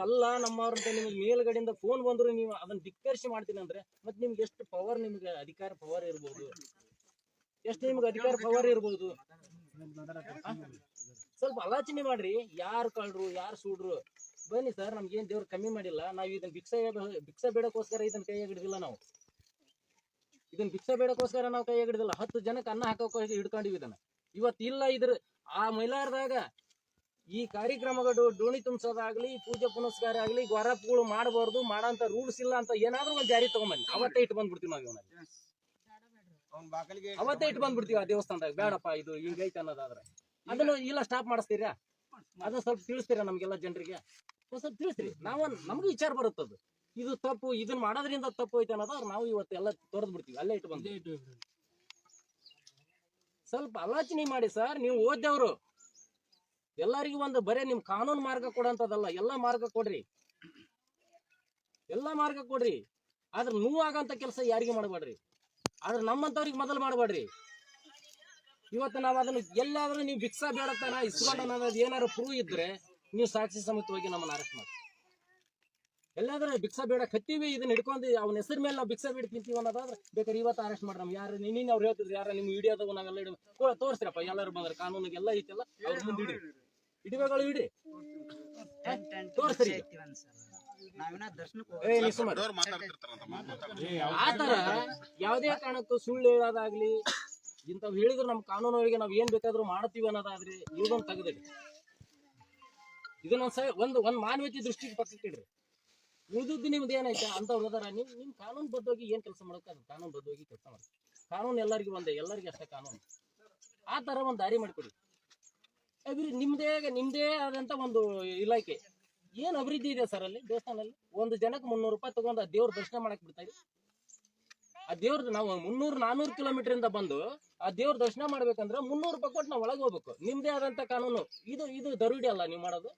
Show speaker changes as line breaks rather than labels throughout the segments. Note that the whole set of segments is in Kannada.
ಅಲ್ಲ ನಮ್ಮವ್ರ ಅಂತ ನಿಮ್ಗೆ ಮೇಲ್ಗಡೆಯಿಂದ ಫೋನ್ ಬಂದ್ರು ನೀವು ಅದನ್ನ ಧಿಕ್ಕರಿಸಿ ಮಾಡ್ತೀನಿ ಅಂದ್ರೆ ಮತ್ತೆ ನಿಮ್ಗೆ ಎಷ್ಟು ಪವರ್ ನಿಮ್ಗೆ ಅಧಿಕಾರ ಪವರ್ ಇರ್ಬೋದು? ಎಷ್ಟು ನಿಮ್ಗೆ ಅಧಿಕಾರ ಪವರ್ ಇರ್ಬೋದು? ಸ್ವಲ್ಪ ಆಲೋಚನೆ ಮಾಡ್ರಿ, ಯಾರು ಕಳ್ರು, ಯಾರು ಸೂಡ್ರು. ಬನ್ನಿ ಸರ್ ನಮ್ಗೇನ್ ದೇವ್ರು ಕಮ್ಮಿ ಮಾಡಿಲ್ಲ. ನಾವ್ ಇದನ್ನ ಭಿಕ್ಷೆ ಭಿಕ್ಷೆ ಬೇಡಕ್ಕೋಸ್ಕರ ಇದನ್ನ ಕೈ ಹಿಡಿದಿಲ್ಲ ನಾವು. ಇದನ್ನ ಭಿಕ್ಷೆ ಬೇಡಕ್ಕೋಸ್ಕರ ನಾವು ಕೈ ಹಿಡಿದಿಲ್ಲ ಹತ್ತು ಜನಕ್ಕೆ ಅನ್ನ ಹಾಕೋಕೆ ಹಿಡ್ಕೊಂಡಿವಿ ಇದನ್ನ. ಇವತ್ತು ಇಲ್ಲ ಇದ್ರ, ಆ ಮೈಲಾರದಾಗ ಈ ಕಾರ್ಯಕ್ರಮಗಳು ಡೋಣಿ ತುಂಬಿಸೋದಾಗ್ಲಿ ಪೂಜೆ ಪುನಸ್ಕಾರ ಆಗ್ಲಿ ಗೊರಪ್ಗಳು ಮಾಡಬಾರ್ದು ಮಾಡಂತ ರೂಲ್ಸ್ ಇಲ್ಲ ಅಂತ ಏನಾದ್ರೂ ಒಂದ್ ಜಾರಿ ತಗೊಂಬನ್ನಿ. ಅವತ್ತೇ ಇಟ್ಟು ಬಂದ್ಬಿಡ್ತೀವಿ ನಾವು ಇವನಲ್ಲಿ ಅವತ್ತೇ ಇಟ್ಟು ಬಂದ್ಬಿಡ್ತೀವಿ ಆ ದೇವಸ್ಥಾನದಾಗ. ಬೇಡಪ್ಪ ಇದು ಹಿಂಗೈತೆ ಅನ್ನೋದಾದ್ರೆ. ಅದನ್ನು ಇಲ್ಲ ಸ್ಟಾಪ್ ಮಾಡಿಸ್ತೀರಾ? ಅದನ್ನ ಸ್ವಲ್ಪ ತಿಳಿಸ್ತೀರಾ ನಮ್ಗೆಲ್ಲ ಜನರಿಗೆ? ಸ್ವಲ್ಪ ತಿಳಿಸ್ರಿ ನಾವ್ ನಮ್ಗೂ ವಿಚಾರ ಬರುತ್ತದು ಇದು ತಪ್ಪು ಇದನ್ನ ಮಾಡೋದ್ರಿಂದ ತಪ್ಪು ಐತೆ ಅನ್ನೋದಾದ್ರೆ ನಾವು ಇವತ್ತು ಎಲ್ಲ ತೊರೆದು ಬಿಡ್ತೀವಿ. ಅಲ್ಲೇ ಇಟ್ಟು ಬಂದು ಸ್ವಲ್ಪ ಆಲೋಚನೆ ಮಾಡಿ ಸರ್ ನೀವು ಓದ್ದವ್ರು. ಎಲ್ಲರಿಗೂ ಒಂದು ಬರೇ ನಿಮ್ ಕಾನೂನು ಮಾರ್ಗ ಕೊಡಂತದಲ್ಲ, ಎಲ್ಲಾ ಮಾರ್ಗ ಕೊಡ್ರಿ. ಎಲ್ಲಾ ಮಾರ್ಗ ಕೊಡ್ರಿ. ಆದ್ರೆ ನೋವಾಗಂತ ಕೆಲಸ ಯಾರಿಗೂ ಮಾಡಬೇಡ್ರಿ. ಆದ್ರೆ ನಮ್ಮಂತವ್ರಿಗೆ ಮೊದಲು ಮಾಡಬೇಡ್ರಿ. ಇವತ್ತು ನಾವು ಅದನ್ನ ಎಲ್ಲಾದ್ರೂ ನೀವು ಭಿಕ್ಷಾ ಬೇಡತನ, ಇಸ್ಕೊಂಡ ಅನ್ನೋದು ಏನಾದ್ರು ಪ್ರೂವ್ ಇದ್ರೆ ನೀವು ಸಾಕ್ಷಿ ಸಮೇತವಾಗಿ ನಮ್ಮನ್ನ ಅರೆಸ್ಟ್ ಮಾಡಿ. ಎಲ್ಲಾದ್ರೂ ಭಿಕ್ಷಾ ಬೇಡ ಕತ್ತೀವಿ ಇದನ್ನ ಹಿಡ್ಕೊಂಡು ಅವ್ನ ಹೆಸರು ಮೇಲೆ ನಾವು ಭಿಕ್ಷಾ ಬೇಡ ತಿಂತೀವಿ ಅನ್ನೋದಾದ್ರೆ ಬೇಕಾದ್ರೆ ಇವತ್ತು ಅರೆಸ್ಟ್ ಮಾಡ್ರಿ ನಮ್ಗೆ. ಯಾರು ನಿನ್ನ ಅವ್ರು ಹೇಳ್ತಿದ್ರು ಯಾರ ನಿಮ್ ವಿಡಿಯೋದಾಗ ನಾವೆಲ್ಲ ತೋರಿಸ್ರಪ್ಪ ಎಲ್ಲರೂ ಬಂದ್ರೆ ಕಾನೂನಿಗೆಲ್ಲ ಐತೆಲ್ಲ, ಅವ್ರ ಮುಂದೆ ಇಡ್ರಿ ಇಡಿ. ತೋರಿಸ್ರಿ ಆತರ ಯಾವ್ದೇ ಕಾರಣಕ್ಕೂ ಸುಳ್ಳು ಹೇಳೋದಾಗ್ಲಿ ಇಂಥವ್ ಹೇಳಿದ್ರು ನಮ್ಮ ಕಾನೂನವರಿಗೆ ನಾವ್ ಏನ್ ಬೇಕಾದ್ರೂ ಮಾಡ್ತೀವಿ ಅನ್ನೋದಾದ್ರೆ ಇದೊಂದು ತೆಗೆದಿಡಿ. ಇದನ್ನೊಂದ್ ಒಂದ್ ಒಂದು ಮಾನವೀಯತೆ ದೃಷ್ಟಿಗೆ ಪಟ್ಟಿಡ್ರಿ ಉಳಿದದ್ದು ನಿಮ್ದು ಏನೈತೆ? ಅಂತವ್ರು ಅದಾರ ನೀವು ನಿಮ್ ಕಾನೂನು ಬದ್ಧವಾಗಿ ಏನ್ ಕೆಲಸ ಮಾಡೋಕೆ? ಅದು ಕಾನೂನು ಬದ್ಧವಾಗಿ ಕೆಲಸ ಮಾಡಿ ಕಾನೂನು ಎಲ್ಲರಿಗೂ ಒಂದೇ ಎಲ್ಲರಿಗೂ ಅಷ್ಟೇ ಕಾನೂನು. ಆ ತರ ಒಂದ್ ದಾರಿ ಮಾಡಿಕೊಡಿ. ಅಭಿವೃದ್ಧಿ ನಿಮ್ದೇ ನಿಮ್ದೇ ಆದಂತ ಒಂದು ಇಲಾಖೆ. ಏನ್ ಅಭಿವೃದ್ಧಿ ಇದೆ ಸರ್ ಅಲ್ಲಿ, ದೇವಸ್ಥಾನದಲ್ಲಿ? ಒಂದು ಜನಕ್ಕೆ ಮುನ್ನೂರು ರೂಪಾಯಿ ತಗೊಂಡು ಆ ದೇವ್ರ ದರ್ಶನ ಮಾಡಕ್ ಬಿಡ್ತಾ ಆ ದೇವ್ರ, ನಾವು ಮುನ್ನೂರು, ನಾನೂರು ಕಿಲೋಮೀಟರ್ ಇಂದ ಬಂದು ಆ ದೇವ್ರ ದರ್ಶನ ಮಾಡ್ಬೇಕಂದ್ರೆ ಮುನ್ನೂರು ರೂಪಾಯಿ ಕೊಟ್ಟು ನಾವು ಒಳಗೆ ಹೋಗ್ಬೇಕು. ನಿಮ್ದೇ ಆದಂತ ಕಾನೂನು. ಇದು ಇದು ದರುಡಿ ಅಲ್ಲ ನೀವು ಮಾಡೋದು.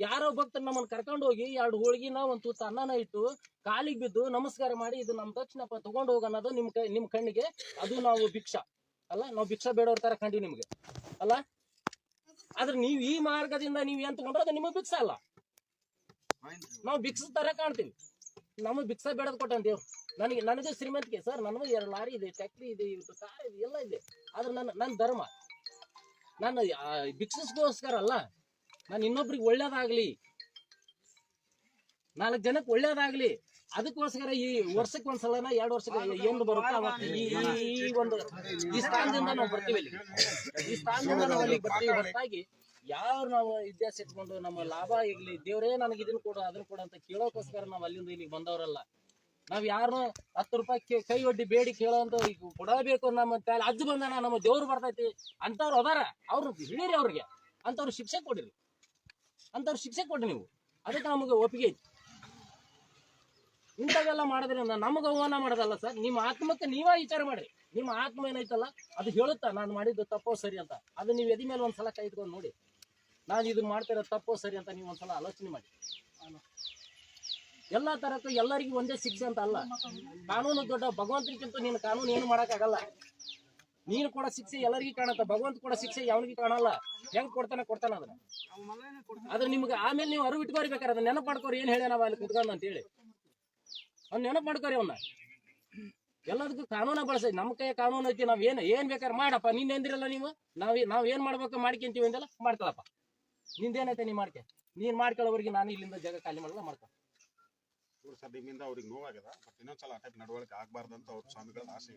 ಯಾರೋ ಭಕ್ತರು ನಮ್ಮನ್ನ ಕರ್ಕೊಂಡು ಹೋಗಿ ಎರಡು ಹೋಳಿಗೆನ, ಒಂದು ತುತ್ತ ಅನ್ನನ ಇಟ್ಟು ಕಾಲಿಗೆ ಬಿದ್ದು ನಮಸ್ಕಾರ ಮಾಡಿ ಇದು ನಮ್ಮ ದಕ್ಷಿಣಪ್ಪ ತಗೊಂಡು ಹೋಗ ಅನ್ನೋದು ನಿಮ್ ಕೈ, ನಿಮ್ ಕಣ್ಣಿಗೆ. ಅದು ನಾವು ಭಿಕ್ಷಾ. ಅಲ್ಲ, ನಾವು ಭಿಕ್ಷಾ ಬೇಡೋರ್ ತರ ಕಂಡಿ ನಿಮ್ಗೆ. ಅಲ್ಲ? ಆದ್ರೆ ನೀವ್ ಈ ಮಾರ್ಗದಿಂದ ನೀವು ಏನ್ ತಗೊಂಡ್ರೆ ಅದು ನಿಮಗ್ ಬಿಕ್ಸ ಅಲ್ಲ. ನಾವು ಭಿಕ್ಷ ತರ ಕಾಣ್ತೀವಿ. ನಮಗ್ ಭಿಕ್ಷ ಬೇಡದ್ ಕೊಟ್ಟಂತ ದೇವ್ರು ನನಗೆ ನನಗೆ ಶ್ರೀಮಂತಿಕೆ ಸರ್ ನನಗೂ ಎರಡು ಲಾರಿ ಇದೆ ಟ್ಯಾಕ್ಟ್ರಿ ಇದೆ ಕಾರ್ ಇದೆ ಎಲ್ಲ ಇದೆ. ಆದ್ರೆ ನನ್ನ ನನ್ನ ಧರ್ಮ. ನಾನು ಆ, ಭಿಕ್ಷಿಸ್ಗೋಸ್ಕರ ಅಲ್ಲ. ನಾನು ಇನ್ನೊಬ್ರಿಗೆ ಒಳ್ಳೇದಾಗ್ಲಿ. ನಾಲ್ಕು ಜನಕ್ಕೆ ಒಳ್ಳೇದಾಗ್ಲಿ. ಅದಕ್ಕೋಸ್ಕರ ಈ ವರ್ಷಕ್ಕೆ ಒಂದ್ಸಲನ ಎರಡು ವರ್ಷಕ್ಕೆ ಏನು ಬರುತ್ತಾ ಈ ಈ- ಒಂದು ಈ ಸ್ಥಾನದಿಂದ ನಾವು ಬರ್ತೀವಿ ಇಲ್ಲಿ ಈ ಸ್ಥಾನದಿಂದ ನಾವು ಅಲ್ಲಿ ಬರ್ತೀವಿ. ಹೊರತಾಗಿ ಯಾರು ನಾವು ಇತಿಹಾಸ ಇಟ್ಕೊಂಡು ನಮ್ಮ ಲಾಭ ಇರ್ಲಿ, ದೇವ್ರೇ ನನಗೆ ಇದನ್ನ ಕೊಡು, ಅದನ್ನ ಕೊಡು ಅಂತ ಕೇಳೋಕೋಸ್ಕರ ನಾವು ಅಲ್ಲಿಂದ ಇಲ್ಲಿಗೆ ಬಂದವರಲ್ಲ. ನಾವ್ ಯಾರನ್ನೂ ಹತ್ತು ರೂಪಾಯಿ ಕೈ- ಒಡ್ಡಿ ಬೇಡಿ ಕೇಳೋಂತ ಈಗ ಕೊಡಬೇಕು ನಮ್ಮ ಅಜ್ಜು ಬಂದಾನ, ನಮ್ಮ ದೇವ್ರು ಬರ್ತೈತಿ ಅಂತವ್ರು ಅದಾರ. ಅವ್ರ ಹಿಡೀರಿ ಅವ್ರಿಗೆ. ಅಂತವ್ರು ಶಿಕ್ಷೆ ಕೊಡಿರಿ. ಅಂತವ್ರು ಶಿಕ್ಷೆ ಕೊಡ್ರಿ ನೀವು. ಅದಕ್ಕೆ ನಮಗೆ ಒಪ್ಪಿಗೆ ಐತಿ. ಇಂಥವೆಲ್ಲ ಮಾಡೋದ್ರಿಂದ ನಮಗೆ ಅವಮಾನ ಮಾಡೋದಲ್ಲ ಸರ್. ನಿಮ್ಮ ಆತ್ಮಕ್ಕೆ ನೀವೇ ವಿಚಾರ ಮಾಡ್ರಿ ನಿಮ್ಮ ಆತ್ಮ ಏನೈತಲ್ಲ ಅದು ಹೇಳುತ್ತಾ ನಾನು ಮಾಡಿದ್ದು ತಪ್ಪೋ ಸರಿ ಅಂತ. ಅದು ನೀವು ಎದಿ ಮೇಲೆ ಒಂದ್ಸಲ ಕೈ ಇಟ್ಕೊಂಡು ನೋಡಿ. ನಾನು ಇದನ್ನ ಮಾಡ್ತಿರೋ ತಪ್ಪೋ ಸರಿ ಅಂತ ನೀವು ಒಂದ್ಸಲ ಆಲೋಚನೆ ಮಾಡಿ. ಎಲ್ಲಾ ತರಕ್ಕೂ ಎಲ್ಲರಿಗೂ ಒಂದೇ ಶಿಕ್ಷೆ ಅಂತ ಅಲ್ಲ. ಕಾನೂನು ದೊಡ್ಡ ಭಗವಂತನಿಗಿಂತ ನೀನು ಕಾನೂನು ಏನು ಮಾಡೋಕ್ಕಾಗಲ್ಲ. ನೀನು ಕೊಡೋ ಶಿಕ್ಷೆ ಎಲ್ಲರಿಗೂ ಕಾಣತ್ತ. ಭಗವಂತ ಕೊಡೋ ಶಿಕ್ಷೆ ಯಾವನಿಗೂ ಕಾಣಲ್ಲ. ಹೆಂಗ್ ಕೊಡ್ತಾನೆ ಕೊಡ್ತಾನ ಅದನ್ನ. ಆದ್ರೆ ನಿಮ್ಗೆ ಆಮೇಲೆ ನೀವು ಅರಿವು ಇಟ್ಕೋರಿ ಬೇಕಾರೆ ಅದನ್ನ ನೆನಪು ಮಾಡ್ಕೋರಿ. ಏನ್ ಹೇಳಿ ನಾವು ಅಲ್ಲಿ ಕುತ್ಕೊಂಡು ಅಂತ ಹೇಳಿ ಅವ್ನ ನೆನಪು ಮಾಡ್ಕೋರಿ ಅವನ್ನ ಎಲ್ಲದಕ್ಕೂ ಕಾನೂನ ಬಳಸಿ ನಮ್ಮ ಕೈ ಕಾನೂನು ಐತಿ, ನಾವ್ ಏನ್ ಏನ್ ಬೇಕಾದ್ರೆ ಮಾಡಪ್ಪ. ನಿನ್ ಎಂದಿರಲ್ಲ ನೀವು? ನಾವ್ ನಾವ್ ಏನ್ ಮಾಡ್ಬೇಕು ಮಾಡ್ಕೊಂತೀವಿ ಅಂದಲ್ಲ ಮಾಡ್ಕೊಳಪ್ಪ. ನಿಂದೇನೈತೆ ನೀ ಮಾಡ್ಕೆ? ನೀನ್ ಮಾಡ್ಕೊಳ್ಳೋವರೆಗೆ ನಾನು ಇಲ್ಲಿಂದ ಜಾಗ ಖಾಲಿ ಮಾಡಲ್ಲ ಮಾಡ್ಕೊ.
ಇವ್ರು ಸರ್ ನಿಮ್ಮಿಂದ ಅವ್ರಿಗೆ ನೋವಾಗಿದೆ ಬಟ್ ಇನ್ನೊಂದ್ಸಲ ಆ ಟೈಪ್ ನಡವಳಿಕೆ ಆಗ್ಬಾರ್ದು ಅಂತ ಅವ್ರ ಸ್ವಾಮಿಗಳ ಆಸೆ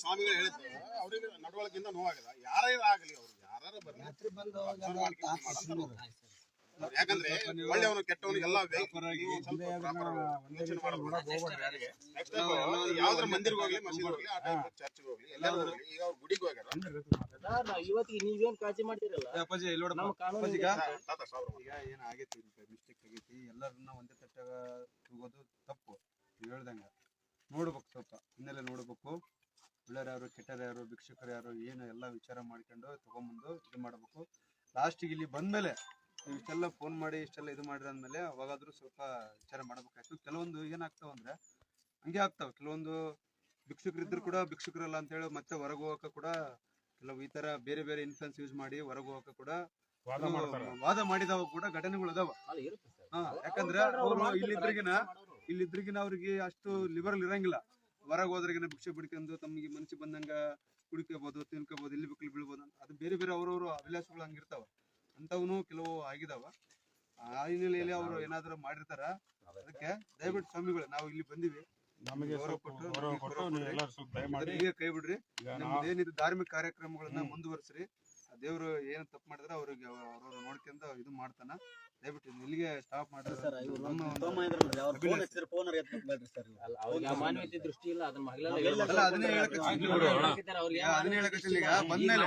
ಸ್ವಾಮಿಗಳು ಹೇಳಿದ್ರು ಅವ್ರಿಗೆ ನಡವಳಿಕೆಯಿಂದ ನೋವಾಗಿದೆ ಯಾರೇ ಆಗಲಿ ಅವ್ರು ಯಾರು ಬರ್ಲಿ. ಯಾಕಂದ್ರೆ ಒಳ್ಳೆಯವನು ಕೆಟ್ಟವನು ಎಲ್ಲ ಯಾವ್ದ್ರ ಮಂದಿರ್ಗೆ ಹೋಗ್ಲಿ ಮಸೀದ್ ಹೋಗ್ಲಿ ಆ ಟೈಪ್ ಚರ್ಚ್ಗೆ ಹೋಗ್ಲಿ. ಎಲ್ಲರೂ ಹೋಗ್ಲಿ. ಈಗ ಅವ್ರು ಗುಡಿಗೆ ಹೋಗ್ಯಾರ.
ಇವತ್ತಿಗೆ ನೀವೇನ್ ಕಾಳಜಿ ಮಾಡ್ತಿರಲ್ಲ?
ಅಪ್ಪಾಜಿ ಇಲ್ಲಿ ನೋಡಪ್ಪ
ನಮ್ಮ ಕಾನೂನು
ಅಪ್ಪಾಜಿ ಈಗ ಈಗ ಏನ್ ಆಗೈತಿ ಮಿಸ್ಟೇಕ್ ಆಗೈತಿ ಎಲ್ಲರನ್ನ ಒಂದೇ ತಟ್ಟಾಗ ತಗೋದು ತಪ್ಪು. ನೀವ್ ಹೇಳ್ದಂಗ. ನೋಡ್ಬೇಕು ಸ್ವಲ್ಪ. ಹಿನ್ನೆಲೆ ನೋಡ್ಬೇಕು. ಒಳ್ಳೆಯವ್ರು ಯಾರು ಕೆಟ್ಟರು ಯಾರು ಭಿಕ್ಷುಕರು ಯಾರು ಏನು ಎಲ್ಲ ವಿಚಾರ ಮಾಡ್ಕೊಂಡು ತಗೊಂಬಂದು ಇದು ಮಾಡ್ಬೇಕು. ಲಾಸ್ಟಿಗೆ ಇಲ್ಲಿ ಬಂದ್ಮೇಲೆ
ಇಷ್ಟೆಲ್ಲ ಫೋನ್ ಮಾಡಿ ಇಷ್ಟೆಲ್ಲ ಇದು ಮಾಡಿದ ಅಂದ್ಮೇಲೆ ಅವಾಗಾದ್ರೂ ಸ್ವಲ್ಪ ವಿಚಾರ ಮಾಡ್ಬೇಕಾಯ್ತು. ಕೆಲವೊಂದು ಏನಾಗ್ತಾವ ಅಂದ್ರೆ ಹಂಗೆ ಆಗ್ತಾವ. ಕೆಲವೊಂದು ಭಿಕ್ಷುಕರಿದ್ರು ಕೂಡ ಭಿಕ್ಷುಕರಲ್ಲ ಅಂತೇಳಿ ಮತ್ತೆ ಹೊರಗೆ ಹೋಗಕ್ಕೆ ಕೂಡ ಕೆಲವು ಈ ತರ ಬೇರೆ ಬೇರೆ ಇನ್ಫ್ಲುಯೆನ್ಸ್ ಯೂಸ್ ಮಾಡಿ ಹೊರಗೆ ಹೋಗಕ್ಕೆ ಕೂಡ ವಾದ ಮಾಡಿದವ ಕೂಡ ಘಟನೆಗಳು ಅದಾವ.
ಅಲ್ಲ ಇರುತ್ತೆ ಸರ್.
ಹಾ ಯಾಕಂದ್ರೆ ಅವರು ಇಲ್ಲಿದ್ರಿಗಿನ ಇಲ್ಲಿದ್ರಿಗಿನ ಅವ್ರಿಗೆ ಅಷ್ಟು ಲಿಬರಲ್ ಇರಂಗಿಲ್ಲ. ಹೊರಗೆ ಹೋದ್ರಿಗಿನ ಭಿಕ್ಷೆ ಬಿಡ್ಕೊಂಡು ತಮಗೆ ಮನಸ್ಸಿಗೆ ಬಂದಂಗ ಕುಡಿಕೋಬಹುದು ತಿನ್ಕೋಬಹುದು ಇಲ್ಲಿ ಬಿಕ್ಕಲು ಬೀಳ್ಬೋದು ಅಂತ. ಅದು ಬೇರೆ ಬೇರೆ ಅವ್ರವ್ರ ಅಭಿಲಾಷಗಳು ಹಂಗಿರ್ತಾವ. ಅಂತವನು ಕೆಲವು ಆಗಿದಾವ. ಆ ಹಿನ್ನೆಲೆಯಲ್ಲಿ ಅವರು ಏನಾದ್ರು ಮಾಡಿರ್ತಾರ ಅದಕ್ಕೆ ದಯವಿಟ್ಟು ಸ್ವಾಮಿಗಳು ನಾವು ಇಲ್ಲಿ ಬಂದಿವಿ.
ನಮಗೆ
ಗೌರವ
ಸ್ವಲ್ಪ
ಕೊಟ್ಟು
ಗೌರವ
ನಮಗೆ
ಕೊಟ್ಟು ನೀವು ಎಲ್ಲರೂ ಸ್ವಲ್ಪ ದಯಮಾಡಿ.
ಈಗ ಕೈ ಬಿಡ್ರಿ. ನಮ್ದು ಏನಿದೆ ಧಾರ್ಮಿಕ ಕಾರ್ಯಕ್ರಮಗಳನ್ನ ಮುಂದುವರಿಸ್ರಿ. ದೇವ್ರು ಏನ್ ತಪ್ಪು ಮಾಡಿದ್ರೆ ಅವ್ರಿಗೆ ಅವ್ರವ್ರು ನೋಡ್ಕೊಂಡು ಇದು ಮಾಡ್ತಾನ. ದಯವಿಟ್ಟು ಇದನ್ನ ಇಲ್ಲಿಗೆ ಸ್ಟಾಪ್ ಮಾಡ್ರಿ.
ಸರ್
ಮಾನವೀಯತೆ ದೃಷ್ಟಿ ಇಲ್ಲ ಅದನ್ನ
ಅಲ್ಲ.
ಅದನ್ನೇ ಅದನ್ನೇ ಹೇಳಕತ್ತಿಲ್ಲ ಈಗ ಬಂದ್ಮೇಲೆ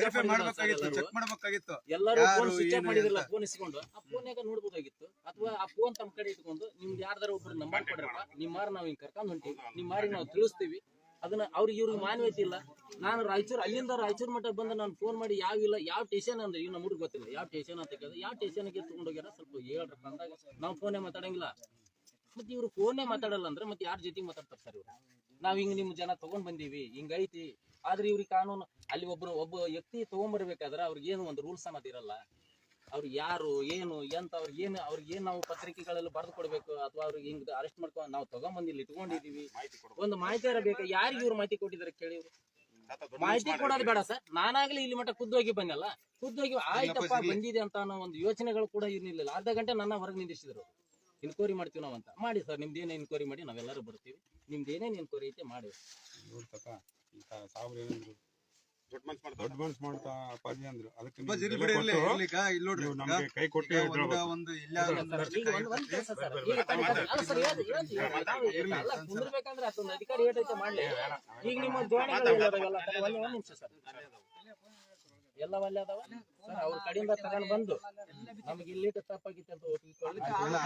ವೆರಿಫೈ ಮಾಡ್ಬೇಕಾಗಿತ್ತು ಚೆಕ್ ಮಾಡ್ಬೇಕಾಗಿತ್ತು.
ಎಲ್ಲರೂ ಫೋನ್ ಸ್ವಿಚ್ ಆಫ್ ಮಾಡಿದ್ರಲ್ಲ ಫೋನ್ ಇಸ್ಕೊಂಡು ಆ ಫೋನ್ಯಾಗ ನೋಡ್ಬೋದಾಗಿತ್ತು? ಅಥವಾ ಆ ಫೋನ್ ತಮ್ಮ ಕಡೆ ಇಟ್ಕೊಂಡು ನಿಮ್ದು ಯಾರ್ದಾರ ಒಬ್ರು ನಂಬರ್ ಕೊಡ್ರಪ್ಪ ನಿಮ್ಮಾರ ನಾವು ಹಿಂಗ್ ಕರ್ಕೊಂಡ್ ಹೊಂಟಿವಿ ನಿಮ್ಮಾರಿ ನಾವು ತಿಳಿಸ್ತೀವಿ ಅದನ್ನ ಅವ್ರಿಗೆ ಇವ್ರಿಗೆ ಮಾನ್ಯತೆ ಇಲ್ಲ. ನಾನು ರಾಯಚೂರು, ಅಲ್ಲಿಂದ ರಾಯಚೂರು ಮಟ್ಟ ಬಂದು ನಾನು ಫೋನ್ ಮಾಡಿ ಯಾವ ಇಲ್ಲ, ಯಾವ ಟೇಷನ್ ಅಂದ್ರೆ ಈಗ ನಮ್ಗೆ ಗೊತ್ತಿಲ್ಲ. ಯಾವ ಟೇಷನ್ ಅಂತ ಕೇಳಿದ್ರೆ, ಯಾವ ಟೇಷನ್ಗೆ ತಗೊಂಡೋಗ್ಯಾರ ಸ್ವಲ್ಪ ಹೇಳ್ರಪ್ಪ ಅಂದಾಗ ನಾವು ಫೋನೇ ಮಾತಾಡಂಗಿಲ್ಲ. ಮತ್ತೆ ಇವ್ರು ಫೋನೇ ಮಾತಾಡಲ್ಲ ಅಂದ್ರೆ ಮತ್ತೆ ಯಾರ ಜೊತೆಗೆ ಮಾತಾಡ್ತಾರೆ ಸರ್ ಇವ್ರು? ನಾವ್ ಹಿಂಗ್ ನಿಮ್ ಜನ ತಗೊಂಡ್ ಬಂದೀವಿ ಹಿಂಗೈತಿ ಆದ್ರೆ ಇವ್ರಿಗೆ ಕಾನೂನು, ಅಲ್ಲಿ ಒಬ್ರು, ಒಬ್ಬ ವ್ಯಕ್ತಿ ತಗೊಂಡ್ಬರ್ಬೇಕಾದ್ರೆ ಅವ್ರಿಗೆ ಏನು ಒಂದು ರೂಲ್ಸ್ ಅನ್ನೋದು ಇರಲ್ಲ. ಅವ್ರು ಯಾರು ಏನು ಎಂತ ಅವ್ರಿಗೆ ಏನು ಅವ್ರಿಗೆ ಏನು ನಾವು ಪತ್ರಿಕೆಗಳಲ್ಲಿ ಬರೆದು ಕೊಡ್ಬೇಕು ಅಥವಾ ಅವ್ರಿಗೆ ಹಿಂಗ್ ಅರೆಸ್ಟ್ ಮಾಡ್ಕೊಂಡು ನಾವು ತಗೊಂಬಂದು ಇಲ್ಲಿ ಇಟ್ಕೊಂಡಿದೀವಿ? ಒಂದು ಮಾಹಿತಿ ಬೇಕಾ? ಯಾರಿಗೆ ಇವ್ರು ಮಾಹಿತಿ ಕೊಟ್ಟಿದ್ದಾರೆ ಕೇಳಿ ಮಾಹಿತಿ ಕೊಡೋದು ಬೇಡ ಸರ್. ನಾನಾಗ್ಲಿ ಇಲ್ಲಿ ಮಟ್ಟ ಖುದ್ದೋಗಿ ಬಂದಲ್ಲ. ಖುದ್ದೋಗಿ ಆಯ್ತಪ್ಪ. ಬಂದಿದೆ ಅಂತ ಅನ್ನೋ ಒಂದು ಯೋಚನೆಗಳು ಕೂಡ ಇರ್ಲಿಲ್ಲ. ಅರ್ಧ ಗಂಟೆ ನನ್ನ ಹೊರಗೆ ನಿಂದಿಸಿದ್ರು ಇನ್ಕ್ವೈರಿ ಮಾಡ್ತೀವಿ ನಾವು ಅಂತ. ಮಾಡಿ ಸರ್ ನಿಮ್ದು ಏನೇ ಇನ್ಕ್ವೈರಿ ಮಾಡಿ ನಾವೆಲ್ಲರೂ ಬರ್ತೀವಿ. ನಿಮ್ದು ಏನೇನು ಇನ್ಕ್ವೈರಿ ಐತೆ ಮಾಡಿ.
ದೊಡ್ಡ ಮನ್ಸ್
ಮಾಡ್ತಾ ಅಪ್ಪಾಜಿ ಅಂದ್ರು. ಅದಕ್ಕೆ
ತುಂಬಾ
ನೀವು ಬೆಲೆ ಕೊಟ್ಟು
ಇಲ್ಲಿ ನೋಡ್ರಿ.
ನೀವು
ಈಗ
ನಮ್ಗೆ ಕೈ ಕೊಟ್ಟು.
ಕುಂದ್ರಬೇಕಂದ್ರೆ ಅಧಿಕಾರಿ ಏಟೈತೆ ಮಾಡ್ಲಿ. ಈಗ ನಿಮ್ಮ ಅದಾವ? ಸರ್ ಅವ್ರ ಕಡೆಯಿಂದ ತಗೊಂಡ್ ಬಂದು. ನಮ್ಗೆ ಇಲ್ಲಿ ತಪ್ಪಾಗಿತ್ತು ಅಂತ.
ಇಲ್ಲ,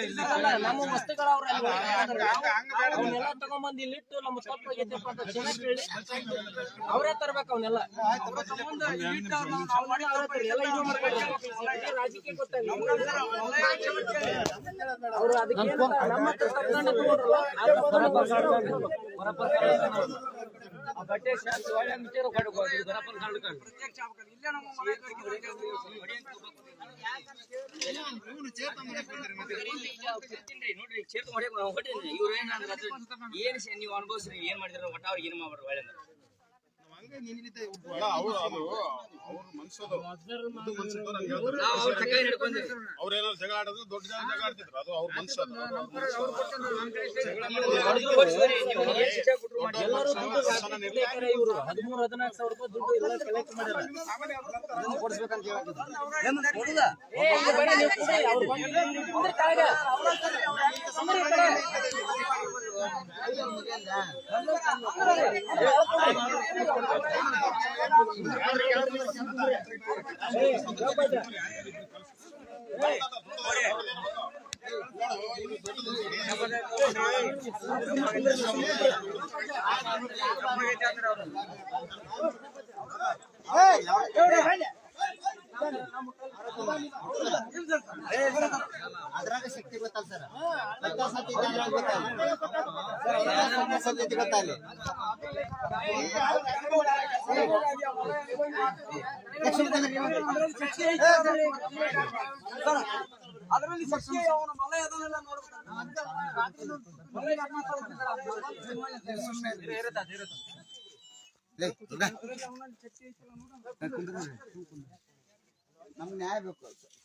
ಇಲ್ಲಿ
ನಮ್ಮ ವಸ್ತುಗಳು ಅವ್ರ ಅವನ್ನೆಲ್ಲ ತಗೊಂಡ್ಬಂದು ಇಲ್ಲಿಟ್ಟು ನಮ್ಮ ತಪ್ಪಾಗೈತಪ್ಪ ಅಂತ ಕ್ಷಮೆ ಕೇಳಿ ಅವರೇ ತರ್ಬೇಕು ಅವನ್ನೆಲ್ಲ ಎಲ್ಲ ಇದು. ರಾಜಕೀಯ ಗೊತ್ತಾಗಿ ಅವ್ರು ಅದಕ್ಕೆ ನಮ್ಮ ಹತ್ರ ತಗೊಂಡು ತಗೊಂಡ್ರಲ್ಲ, ಅದು ಬರೋಬ್ಬರಿ ಆ ಬಟ್ಟೆ ಶಾಸ್ತ್ರ ಒಳ್ಳೆ.
ನೋಡ್ರಿ ಚೇರ್ತ ಮಾಡಿ ಹೊಟ್ಟೆ ಇವ್ರು ಏನಂದ್ರೆ ಅದು? ಏನ್ ನೀವು ಅನುಭವಿಸ್ರಿ, ಏನ್ ಮಾಡಿದ್ರೆ ಒಟ್ಟ ಅವ್ರಿಗೆ ಏನು ಮಾಡ್ಬಾರ್ದು. ಒಳ್ಳೆ
ಅಲ್ಲ, ಅವ್ರು ಅದು ಅವ್ರ ಮನ್ಸದು. ಇದು ಮನ್ಸದ್ದು ನಾನು ಹೇಳ್ತೀನಿ.
ನಾವು ಅವ್ರ ತಕ್ಕ ಹಿಡ್ಕೊಂಡ್ರಿ
ಅವ್ರು ಏನಾದ್ರು ಜಗಳ ಆಡೋದು ದೊಡ್ಡ ಜನ ಜಗಳ ಆಡ್ತಿದ್ರು. ಅದು ಅವ್ರ ಮನ್ಸದು
ಹದಿಮೂರು ಹದಿನಾಲ್ಕು ಸಾವಿರ ರೂಪಾಯಿ ದುಡ್ಡು ಎಲ್ಲ ಕಲೆಕ್ಟ್ ಮಾಡ್ಯಾರ
ಅದ್ರಾಗ ಶಕ್ತಿ ಗೊತ್ತಲ್ಲ ಸರ್. ಗೊತ್ತಲ್ಲ
ಅದರಲ್ಲಿ ಸತ್ಯ ಅವನ ಮಲ ಅದನ್ನೆಲ್ಲ
ನಮ್ಗೆ ನ್ಯಾಯ ಬೇಕು.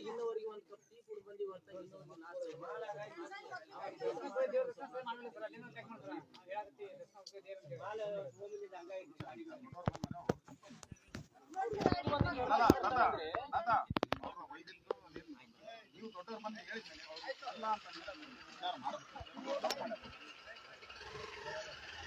ಇನ್ನವರೆಗೆ ಒಂದು ಕಪ್ ಟೀ ಕುಡ್ ಬಂದಿ ಹೊರತ ಇನ್ನೊಂದು
ನಾಚೆ ಬಹಳ ನೀವು ದೊಡ್ಡವ್ರ ಮಂದಿ ಹೇಳಿದ್ಮೇಲೆ ಅಲ್ಲ ಅಂತ ವಿಚಾರ
ಮಾಡಿ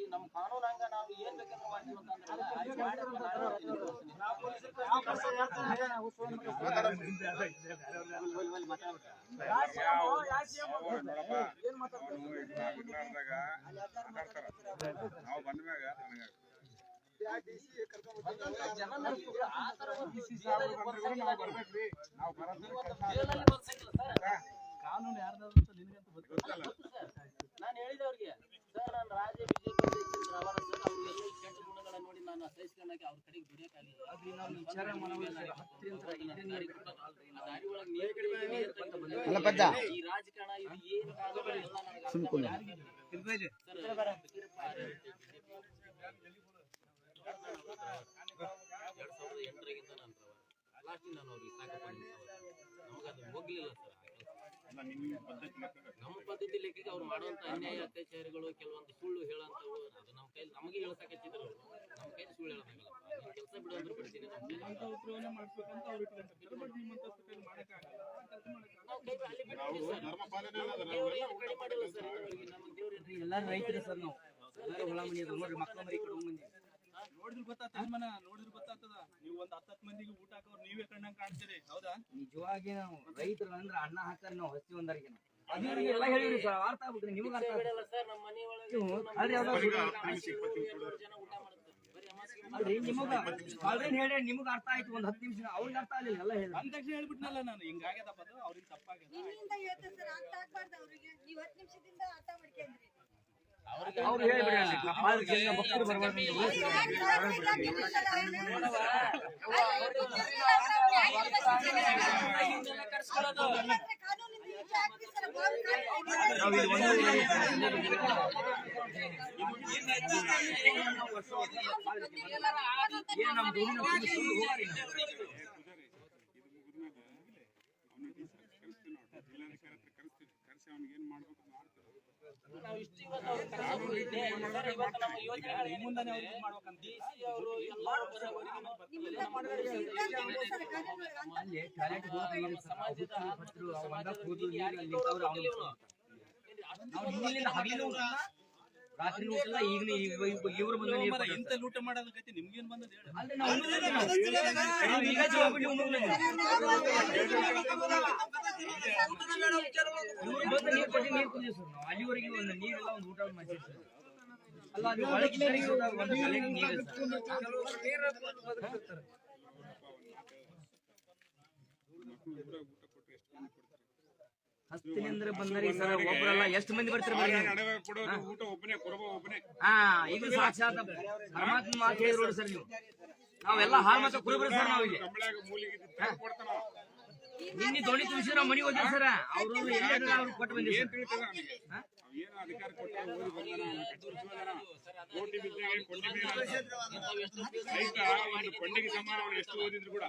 ಈ ನಮ್ಮ ಕಾನೂನಾಂಗ ನಾವು ಏನ್ ಬೇಕಂದ್ರೆ ಮಾಡ್ತೀವಿ.
ನಾವು ಬಂದ ಮ್ಯಾಗ.
ಕಾನೂನು ಯಾರ್ದಾದ್ರು ಅಂತ ನಿನಗಂತೂ ಗೊತ್ತಿಲ್ಲ
ಸರ್. ನಾನು ಹೇಳಿದೆ ಅವ್ರಿಗೆ ಎಂಟರಾಗಿಂದ ನಾನು ಸಾಕಪ್ಪ ನಿಮ್ಗೆ ನಮಗದು ಹೋಗ್ಲಿಲ್ಲ ಸರ್.
ನಿಮ್ಮ ಪದ್ಧತಿ ಲೆಕ್ಕ
ಲೆಕ್ಕಕ್ಕೆ ಅವ್ರು ಮಾಡುವಂತ ಅನ್ಯಾಯ ಅತ್ಯಾಚಾರಗಳು ಕೆಲವೊಂದು ಸುಳ್ಳು ಹೇಳಂತವು ಅದು ನಮ್ಮ ಕೈಲಿ ನಮಗೆ ಹೇಳ್ಸಕತ್ತಿದ್ರು ಅವ್ರು. ನಮ್ಮ ಕೈಲಿ ಸುಳ್ಳು ಹೇಳೋದಾಗಲ್ಲ ಕೆಲಸ ಬಿಡು ಅಂದ್ರೆ ಬಿಡ್ತೀನಿ ಮಾಡಿಲ್ಲ ಸರ್.
ರೈತರೇ ಸರ್ ನಾವು. ಎಲ್ಲಾರು ಹೊಲ ಮನೆ ನೋಡ್ರಿ ಮಕ್ಕಳ ಮರಿ ಕಡೆ ಮಂದಿ
ನೋಡಿದ್ರೆ ಗೊತ್ತಾಗ್ತದ ಮನ ನೋಡಿದ್ರೆ ಗೊತ್ತಾಗ್ತದ? ನೀವು ಒಂದ್ ಹತ್ತತ್ತು ಮಂದಿಗೆ ಊಟ ಹಾಕೋರು ನೀವೇ ಕಣ್ಣಂಗ್ ಕಾಣ್ತೀರಿ ಹೌದಾ?
ನಿಜವಾಗಿ ನಾವು ರೈತರು ಅಂದ್ರೆ ಅಣ್ಣ ಹಾಕ್ತಾರೆ ನಾವು ಹಸಿ ಒಂದರಿಗೆ ಎಲ್ಲ ಹೇಳಿರಿ ಸರ್ ಅರ್ಥ ಆಗ್ಬಿಟ್ರಿ ನಿಮ್ಗೆ ಅರ್ಥ
ಬಿಡಲ್ಲ ಸರ್ ನಮ್ಮ ಮನೆ ಒಳಗೆ ಜನ ಊಟ ಮಾಡ್ತಾರೆ.
ಅಲ್ರಿ ನಿಮಗ ಹೇಳಿ ನಿಮ್ಗೆ ಅರ್ಥ ಆಯ್ತು ಒಂದ್ ಹತ್ತು ನಿಮಿಷ ಅವ್ರಿಗೆ ಅರ್ಥ ಆಗಲಿಲ್ಲ ಎಲ್ಲ ಹೇಳಿ
ಅಂದ ತಕ್ಷಣ ಹೇಳ್ಬಿಟ್ನಲ್ಲ ನಾನು ಹಿಂಗಾಗ್ಯದಪ್ಪ ಅದು ಅವ್ರಿಗೆ ತಪ್ಪಾಗ್ಯದ.
ನಿಮ್ಮಿಂದ ಹೇಳ್ತಾರೆ ಸರ್ ಅಂತ ಆಗ್ಬಾರ್ದು ಅವ್ರಿಗೆ. ನೀವು ಹತ್ತು ನಿಮಿಷದಿಂದ ಅರ್ಥ ಮಾಡ್ಕೊಂಡ್ರಿ
ಅವ್ರು ಹೇಳ್ಬಿಡಿ ಅಲ್ಲಿ ಕಪಾಲ್ ಜನ ಭಕ್ತರು ಬರ್ಬಾರ್ದು ಅಂತ ಹೇಳಿ. ನಾವು ಇಲ್ಲಿ ಒಂದು ಏನ್ ನಮ್ ದುಡ್ಡಿನ ಕೂಲಿ ಸುಳ್ಳು ಹೋಗ್ರಿ ನಾವು.
ಅವ್ನಿಗೆ ಏನ್ ಮಾಡ್ಬೇಕು ಮಾಡ್ತಾರೆ
ನಾವು ಇಷ್ಟು ಇವತ್ತು ಅವ್ರು ಕರ್ಕೊಂಡು ಇದ್ದೆ. ಸರ್, ಇವತ್ತು ನಮ್ಮ ಯೋಜನೆಗಳು ಏನಿದೆ
ಮುಂದಾನೆ
ಅಂದ್ರೆ
ಅವ್ರಿಗೆ ಮಾಡ್ಬೇಕಂತ
DC ಅವರು ಎಲ್ಲರೂ ಬರೋವರೆಗೆ
ಅಲ್ಲಿ ಟಾಯ್ಲೆಟ್ ಹೋಗಿ
ನಮ್ಮ ಸಮಾಜದ ಸಮಾಜದ
ರಾತ್ರಿ ಊಟ ಇಲ್ಲ ಈಗ ಇವ್ರು ಬಂದ.
ಇಂತ ಲೂಟ ಮಾಡೋದ್ ಗತಿ ನಿಮ್ಗೇನ್ ಬಂದದ
ಅಲ್ಲಿವರೆಗೆ ಒಂದು ನೀರೆಲ್ಲ ಒಂದು ಊಟ ಮಾಡ್ತೀವಿ ಸರ್. ಅಲ್ಲ ಅದು ಒಳಗೆ ನೀರು ಸರ್. ಹಸ್ತಿನಿ ಅಂದ್ರೆ ಬಂದರಿ ಸರ್ ಒಬ್ರಲ್ಲ ಎಷ್ಟು ಮಂದಿ ಬರ್ತಾರೆ ಹಾ. ಇದು ಸಾಕ್ಷಾತ್ ಪರಮಾತ್ಮ ಮಾತು ಹೇಳಿದ್ರು ಸರ್ ನೀವು. ನಾವೆಲ್ಲ ಹಾಳು ಮಾತ್ರ ಕುರುಬ್ರಿ ಸರ್ ನಾವು ಇಲ್ಲಿ
ಕಂಬಳಾಗ ಮೂಲಿಗೆ ಇದ್ದು ತಂದು
ನಿನ್ನೆ ದೋಣಿ ತುಂಬಿಸಿದ್ರೆ ನಾವು ಮನೆಗೆ ಹೋದ್ವಿ ಸರ್. ಅವರು ಅವ್ರು ಕೊಟ್ಟು ಬಂದಿವಿ
ಪಂಡಿಗೆ ಸಮಾನ ಎಷ್ಟು ಓದಿದ್ರು ಕೂಡ.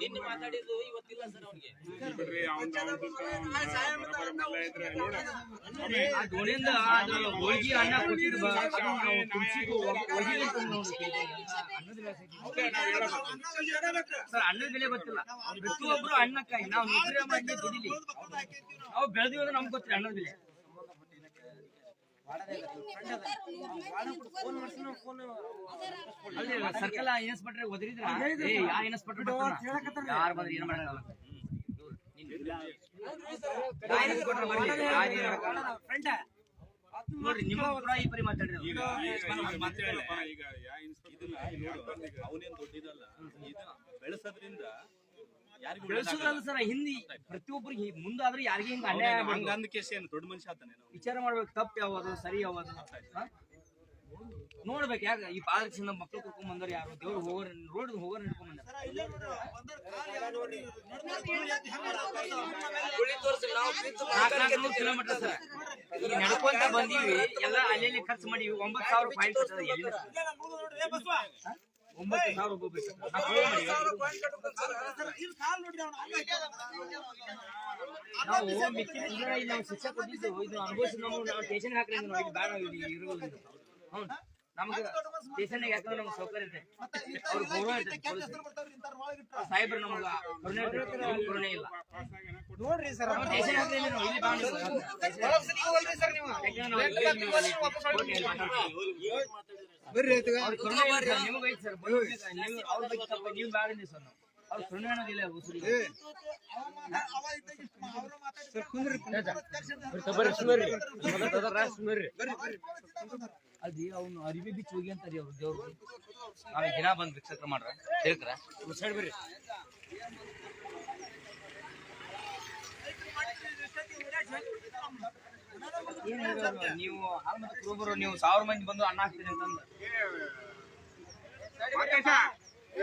ನಿನ್ನೆ ಮಾತಾಡಿದ್ದು ಇವತ್ತಿಲ್ಲ ಸರ್ ಅವ್ನಿಗೆ
ಹೋಳಿಗೆ ಅನ್ನ ಕೊಟ್ಟಿದ್ದು. ಅನ್ನದ ಬೆಲೆ. ಸರ್ ಅನ್ನದ ಗೊತ್ತಿಲ್ಲ ಪ್ರತಿಯೊಬ್ರು ಅನ್ನಕ್ಕಾಗಿ ನಾವು ನಿದ್ರೆ ಮಾಡಿ ದುಡಿಲಿ ನಾವು ಬೆಳೆದಿವಿ ಅಂದ್ರೆ ನಮ್ಗೆ ಗೊತ್ತಿಲ್ಲ ಅನ್ನದ ಬೆಲೆ ಸರ್ಕಲ್ ಇನ್ಸ್ಪೆಕ್ಟರ್ ಒದರಿದ್ರ ಏ ಯಾ ಇನ್ಸ್ಪೆಕ್ಟರ್ ಯಾರು ಬಂದ್ರೆ ಏನ್ ಮಾಡಲ್ಲ ನೋಡ್ರಿ ನಿಮ್ಮ ಈ ಪರಿ ಮಾತಾಡ್ರಿ.
ಈಗ
ಅವನೇನ್ ದೊಡ್ಡಿದಲ್ಲ? ಇದು ಬೆಳೆಸೋದ್ರಿಂದ ಯಾರಿಗೂ
ಬೆಳೆಸೋದಲ್ಲ ಸರ್ ಹಿಂದಿ ಪ್ರತಿಯೊಬ್ಬರಿಗೆ ಮುಂದಾದ್ರೆ ಯಾರಿಗೆ ಹಿಂಗ ಅನ್ಯಾಯ
ಹಂಗ
ಆಗ್ಬಾರ್ದು.
ಅಂದ ಕೇಸ್ ಏನು? ದೊಡ್ಡ ಮನುಷ್ಯ ಆತಾನೆ
ವಿಚಾರ ಮಾಡ್ಬೇಕು ತಪ್ಪು ಯಾವುದು ಸರಿ ಯಾವುದು? ನೋಡ್ಬೇಕು ಯಾಕ ಈ ಪಾದರಕ್ಷಿಂದ ಮಕ್ಳು ಕರ್ಕೊಂಡ್ ಬಂದ್ರೆ ಯಾರು? ದೇವ್ರು ಹೋಗೋರ್ ರೋಡ್ ಹೋಗೋರ್ ಹಿಡ್ಕೊಂಡ್ ಬಂದಾರ. Kilometre sir. ಈಗ ನಡ್ಕೊಂತ ಬಂದೀವಿ. ಎಲ್ಲ ಅಲ್ಲೆಲ್ಲಿ ಖರ್ಚು ಮಾಡಿವಿ ಒಂಬತ್ತು ಸಾವಿರ ಪಾಯಿಂಟ್ ಒಂಬತ್ತು ಸಾವಿರ ರೂಪಾಯಿ. ನಾವು ಮಿಕ್ಕಿದ ಇಲ್ಲಿ ನಾವು ಶಿಕ್ಷೆ ಕೊಟ್ಟಿದ್ದು ಇದು ಅನುಭವಿಸಿ ನಾವು ನಾವು ಸ್ಟೇಷನ್ ಹಾಕ್ರಿ ಇಲ್ಲಿ ಬ್ಯಾಡ ಇರೋದು ಹ್ಞೂ. ನಮ್ಗೆ ಸ್ಟೇಷನ್ ಯಾಕಂದ್ರೆ ನಮ್ಗೆ ಸೌಕರ್ಯ ಇದೆ. ಅವ್ರ ಗೌರವ ಇದೆ ಸಾಹೇಬ್ರು ನಮ್ಗೆ ಕರುಣೆ ನಮ್ಗೆ ಕರುಣೆ ಇಲ್ಲ.
ನೋಡ್ರಿ ಸರ್
ನಾವು ಸ್ಟೇಷನ್ ಹಾಕ್ರಿ ನಾವು ಇಲ್ಲಿ ಬ್ಯಾಡ ಯಾಕಂದ್ರೆ ನಾವು ಇಲ್ಲಿ
ಬರ್ರಿ
ನೀವು ಬ್ಯಾಡ ಸರ್ ಅವ್ರ ಕರುಣೆ ಅನ್ನೋದಿಲ್ಲ ಉಸಿರಿಗೆ. ಅದಿ ಅವ್ನು ಅರಿವಿ ಬಿಚ್ಚಿ ಹೋಗಿ ಅಂತಾರಿ ಅವ್ರು ದೇವ್ರು. ನಾವೀಗ ದಿನ ಬಂದ್ ಭಿಕ್ಷಕ ಮಾಡ್ರ ತಿಳ್ಕ್ರ ಸೈಡ್ ಬರ್ರಿ. ಹೇಳಿದ್ರು ನೀವು ಮತ್ತೆ ಕುರುಬರು ನೀವು ಸಾವಿರ ಮಂದಿ ಬಂದು ಅನ್ನ ಹಾಕ್ತೀರಿ ಅಂತಂದು.
ಮಾತೇಶ, ಏ,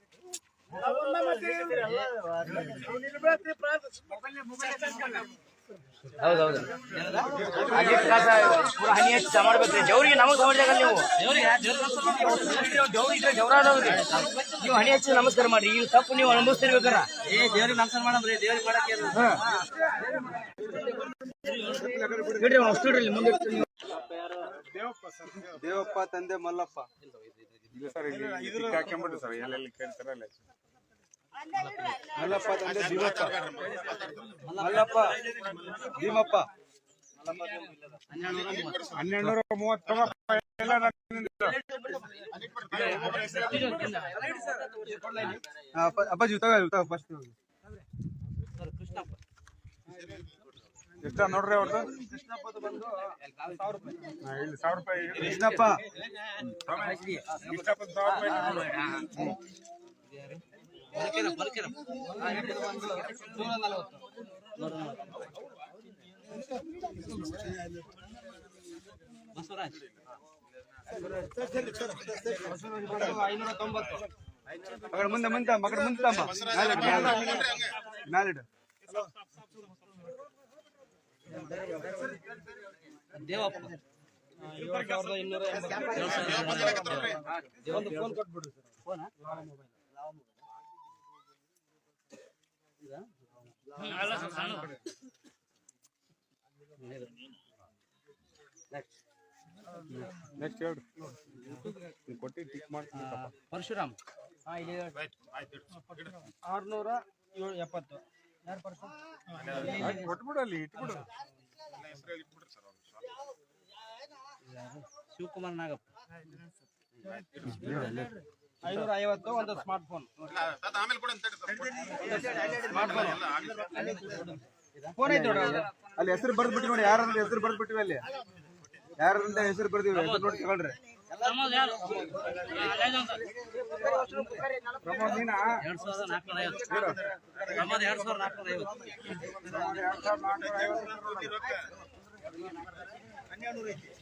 ಹೌದೌದು ಹನಿ ಹೆಚ್ಚು ಮಾಡ್ಬೇಕ್ರಿ ದೇವ್ರಿಗೆ ನಮಗ್ ಸಮಜಾಗಲ್ಲ ನೀವು ನೀವು ಹನಿ ಹಚ್ಚಿ ನಮಸ್ಕಾರ ಮಾಡಿ ಈಗ ತಪ್ಪು ನೀವು ಅನುಭವಿಸ್ತಿರ್ಬೇಕಾರ ಏ ದೇವ್ರಿಗೆ ನಮಸ್ಕಾರ ದೇವ್ರಿಗೆ ಮಾಡಕ್ಕೆ ಅಷ್ಟು ಮುಂದೆ
ದೇವಪ್ಪ ತಂದೆ ಮಲ್ಲಪ್ಪ.
ಸರ್, ಇಲ್ಲಿ ಇದಕ್ಕೆ ಹಾಕ್ಕೊಂಬಿಡ್ರಿ ಸರ್, ಎಲ್ಲೆಲ್ಲಿ ಕೇಳ್ತಾರಲ್ಲ
ಮಲ್ಲಪ್ಪ ತಂದೆ ಭೀಮಪ್ಪ. ಮಲ್ಲಪ್ಪ ಭೀಮಪ್ಪ.
ಹನ್ನೆರಡು ಮೂವತ್ತು.
ಹಾ, ಅಪ್ಪ- ಅಪ್ಪಾಜಿ ತಗೋ ಫಸ್ಟ್
ಎಷ್ಟ ನೋಡ್ರಿ ಅವ್ರದ್ದು ಹಾ, ಇಲ್ಲಿ ಸಾವಿರ ರೂಪಾಯಿ
ಕೃಷ್ಣಪ್ಪ.
ಕೃಷ್ಣಪ್ಪ ಸಾವಿರ ರೂಪಾಯಿ
ಐನೂರ ತೊಂಬತ್ತು
ಮಗಳ ಮುಂದೆ ಮುಂದೆ ಮಗಳ ಮುಂದೆ ತಮ್ಮ. ಮ್ಯಾಲಿಡು,
ದೇವಪ್ಪ. ಏಳು ಸಾವಿರದ ಇನ್ನೂರ ಒಂದು ಫೋನ್ ಕೊಟ್ಬಿಡ್ರಿ ಫೋನಾ?
ನೆಕ್ಸ್ಟ್ ಹೇಳ್ರಿ ನೀವು ಕೊಟ್ಟು ಟಿಕ್ ಮಾಡ್ತೀನಿ
ಪರಶುರಾಮ್. ಹಾ ಇಲ್ಲಿ ಆರ್ನೂರ ಏಳು ಎಪ್ಪತ್ತು. ಯಾರು ಪರಶುರಾಮ್
ಕೊಟ್ಬಿಡು ಅಲ್ಲಿ ಇಟ್ಬಿಡು
ಶಿವಕುಮಾರ್ ನಾಗಪ್ಪ. ಐನೂರ ಐವತ್ತು ಒಂದು ಸ್ಮಾರ್ಟ್ ಫೋನ್
ಆಮೇಲೆ ಕೂಡ ಅಂತ
ಫೋನ್ ಐತೆ ನೋಡಿ
ಅಲ್ಲಿ ಹೆಸರು ಬರ್ದ್ ಬಿಟ್ಟು ನೋಡಿ ಯಾರಂದ್ರೆ ಹೆಸರು ಬರ್ದ್ ಬಿಟ್ಟಿವಿ ಅಲ್ಲಿ? ಯಾರಂತ ಹೆಸರು ಬರ್ದಿವಿ? ಹೆಸರು ನೋಡಿ ತಗೊಳ್ರಿ. ಪ್ರಮೋದ್ ನೀನಾ?
ಎರಡ್ ಸಾವಿರದ ನಾಲ್ಕುನೂರ ಐವತ್ತು ನಮ್ಮದು ಎರಡ್ ಸಾವಿರದ ನಾಲ್ಕುನೂರ ಐವತ್ತು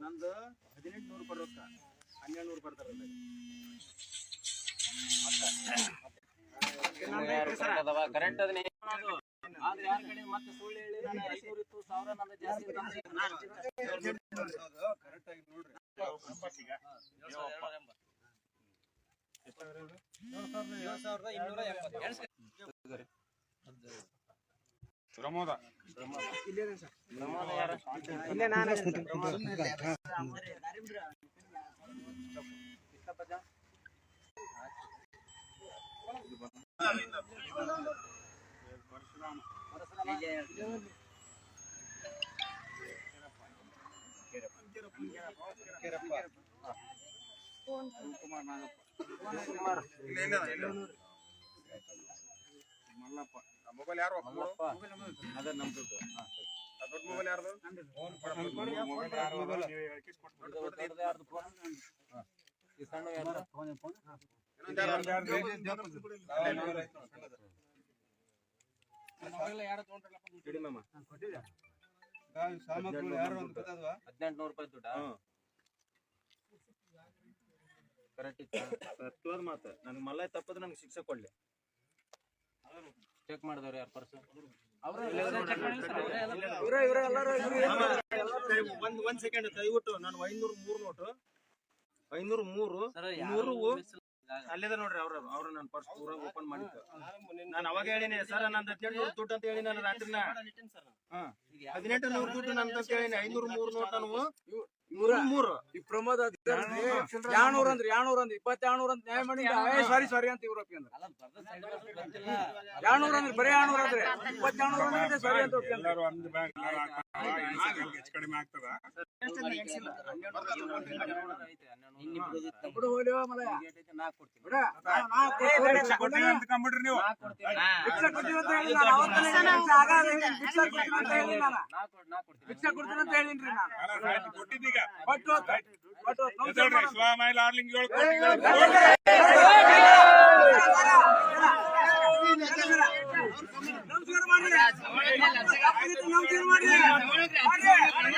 ನಂದು ನೂರು ಹನ್ನೆರಡು ನೂರು
ಕರೆಂಟ್ ಅದನ್ನ ಆದ್ರೆ ಯಾರ ಕಡೆ ಮತ್ತೆ ಸುಳ್ಳು ಹೇಳಿ ನಾನು ಐನೂರು ಇತ್ತು ಸಾವಿರ ನಂದು ಜಾಸ್ತಿ
ಕರೆಕ್ಟ್ ಆಗಿ ನೋಡ್ರಿ
ಪ್ರಮೋದ
ಪ್ರಮಾಣ ಯಾರ?
ಮಲ್ಲಪ್ಪ ಮೊಬೈಲ್ ಯಾರು
ಮಲ್ಲಪ್ಪ
ಅದ ನಮ್ ದುಡ್ಡು ದೊಡ್ಡ ಮೊಬೈಲ್ ಯಾರ್ದು ಮೊಬೈಲ್ ಯಾರು
ಇದು ದೊಡ್ಡದು ಯಾರ್ದು ಫೋನ್? ಹಾ. ಈ ಸಣ್ಣ ಯಾರ್ದು?
ಸಾಮಗ್ರಿಗಳು ಯಾರು ಅಂತ ಗೊತ್ತಾದ್ವಾ
ಹದಿನೆಂಟುನೂರು ರೂಪಾಯಿ ದುಡ್ಡಾ ಕರೆಕ್ಟ್ ಸತ್ವಾದ
ಮಾತು. ನನ್ ಮಲ್ಲ ತಪ್ಪದ್ರೆ ನನಗೆ ಶಿಕ್ಷೆ ಕೊಡ್ಲಿ.
ಚೆಕ್ ಮಾಡಿದವ್ರು ಯಾರು ಪರ್ಸ್?
ಒಂದ್ ಒಂದ್ ಸೆಕೆಂಡ್ ದಯವಿಟ್ಟು ನಾನು ಐನೂರು ಮೂರು ನೋಟು. ಐನೂರ ಮೂರು ಮೂರು ಅಲ್ಲಿದೆ ನೋಡ್ರಿ ಅವ್ರ ಅವ್ರ ನನ್ನ ಪರ್ಸ್ ಪೂರ ಓಪನ್ ಮಾಡಿದ್ದು. ನಾನು ಅವಾಗ ಹೇಳಿನಿ ಸರ್ ನಂದು ದುಡ್ಡು ಅಂತ ಹೇಳಿ ನಾನು ರಾತ್ರಿನ. ಹದಿನೆಂಟು ನೂರು ದುಡ್ಡು ನಂತ ಅಂತ ಹೇಳಿನಿ ಐನೂರು ಮೂರು ನೋಟ್ ನಾನು ಮೂರು ಮೂರು
ಈ ಪ್ರಮೋದ ಯಾಣೂರ್ ಅಂದ್ರೆ ಯಾಣೂರ್ ಅಂದ್ರೆ ಇಪ್ಪತ್ತ ಯಾಣೂರ್ ಅಂತ ನ್ಯಾಯ ಮಾಡಿ ಸಾರಿ ಸಾರಿ ಅಂತ ಇವ್ರಪ್ಪ ಅಂದ್ರೆ ಯಾಣೂರ್ ಅಂದ್ರೆ ಬರೀ ಯಾಣೂರ್ ಅಂದ್ರೆ ಸಾರಿ ಅಂತ
ನೀವು
ಭಿಕ್ಷೆ ಕೊಡ್ತೀನಿ ಅಂತ ಹೇಳಿನ್ರಿ ನಾನು
ಕೊಟ್ಟಿದ್ದೀಗ
ಬಟ್ ಬಟ್ ಕೊಟ್ಟು ಹೋಗ್ತ. ನಮಸ್ಕಾರ
ಮಾಡಿ
ನಮಸ್ಕಾರ ಮಾಡ್ರಿ.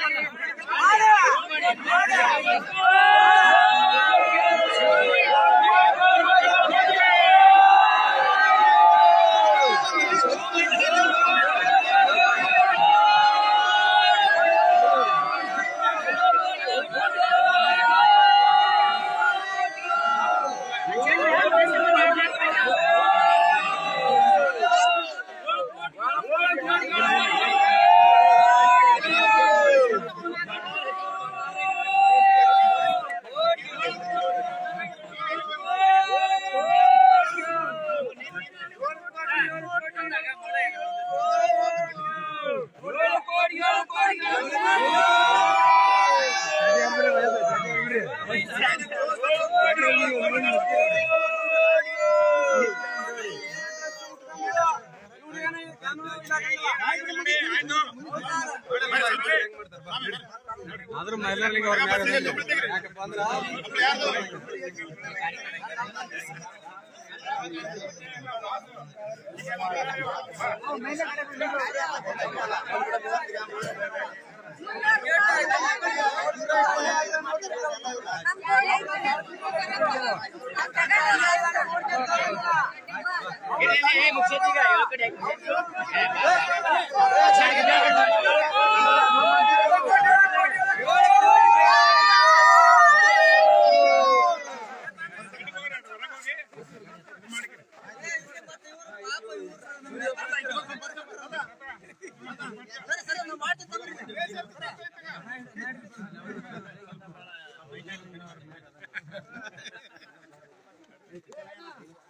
ನಮಸ್ಕಾರ ಮಾಡ್ರಿ. ಆದ್ರೂ ಮಹಿಳೆಯರಿಗೆ ಅವ್ರ ಮ್ಯಾಗ ಅದಿಲ್ಲ. ಯಾಕಪ್ಪ ಅಂದ್ರ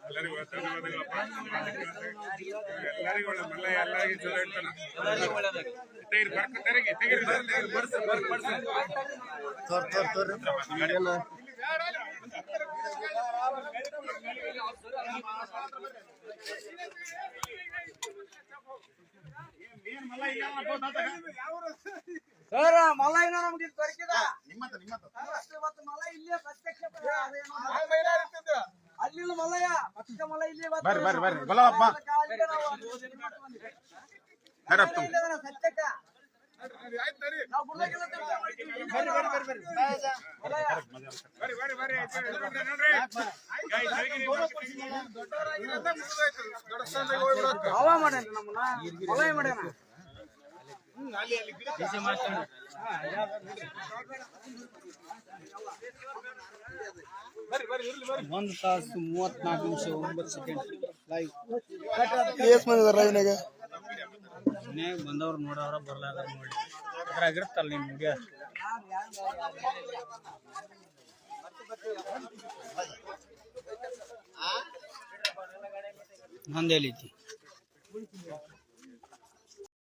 ಎಲ್ಲರಿಗೂ ಧನ್ಯವಾದಗಳಪ್ಪ ಎಲ್ಲರಿಗೂ ಮಲ್ಲ ಎಲ್ಲರಿಗೂ ಚಲೋ ಇರ್ತಾನ ಬರ್ಕ- ತೆರಿಗೆ
ಸರ್ ಮಲ್ಲ ಏನೋ ನಮ್ಗೆ ದೊರಕಿದ.
ನಿಮ್ಮತ್ತ ನಿಮ್ಮತ್ತ.
ಮಲ ಇವತ್ತು ಮಲ್ಲ ಇಲ್ಲೇ ಪ್ರತ್ಯಕ್ಷ ಅಲ್ಲಿನ ಮಲ್ಲಯ್ಯ ಪಕ್ಷ ಮಲ್ಲ ಇಲ್ಲಿ
ಬರ್ರಿ ಬರ್ರಿ ಬರ್ರಿ.
ಅದನ್ನ ಸತ್ಯಕ್ಕ
ಒಂದು ತಾಸು ಮೂವತ್ನಾಲ್ಕು ನಿಮಿಷ ಒಂಬತ್ತು ಸೆಕೆಂಡ್ ಲೈವ್ ಮನ್ಯಾಗ ಬಂದವ್ರು ನೋಡವ್ರ ಬರ್ಲಾರ ನೋಡಿ. ಅದ್ರಾಗ ನಿಮಗೆ ನಿಮ್ ವಿಡಿಯೋ ನಂದು ಎಲ್ಲೈತಿ